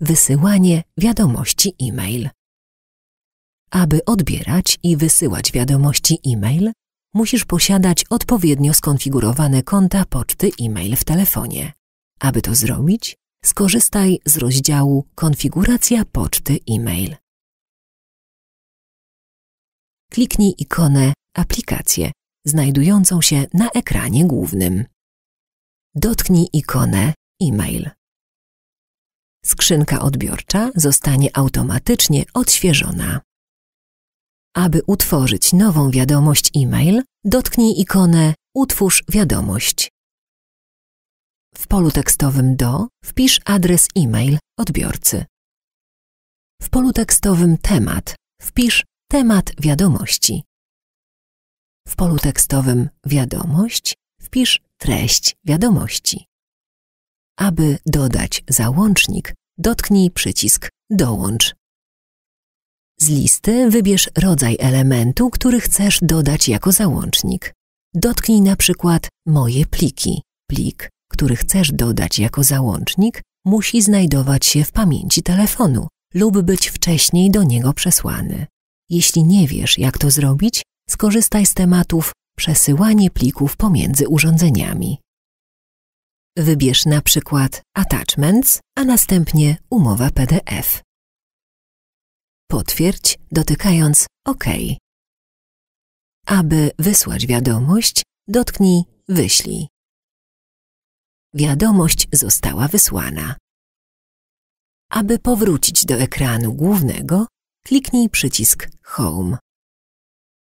wysyłanie wiadomości e-mail. Aby odbierać i wysyłać wiadomości e-mail, musisz posiadać odpowiednio skonfigurowane konta poczty e-mail w telefonie. Aby to zrobić, skorzystaj z rozdziału Konfiguracja poczty e-mail. Kliknij ikonę Aplikacje znajdującą się na ekranie głównym. Dotknij ikonę e-mail. Skrzynka odbiorcza zostanie automatycznie odświeżona. Aby utworzyć nową wiadomość e-mail, dotknij ikonę Utwórz wiadomość. W polu tekstowym do wpisz adres e-mail odbiorcy. W polu tekstowym temat wpisz temat wiadomości. W polu tekstowym wiadomość wpisz treść wiadomości. Aby dodać załącznik, dotknij przycisk Dołącz. Z listy wybierz rodzaj elementu, który chcesz dodać jako załącznik. Dotknij na przykład Moje pliki. Plik, który chcesz dodać jako załącznik, musi znajdować się w pamięci telefonu lub być wcześniej do niego przesłany. Jeśli nie wiesz, jak to zrobić, skorzystaj z tematów przesyłanie plików pomiędzy urządzeniami. Wybierz na przykład Attachments, a następnie umowa PDF. Potwierdź dotykając OK. Aby wysłać wiadomość, dotknij Wyślij. Wiadomość została wysłana. Aby powrócić do ekranu głównego, kliknij przycisk Home.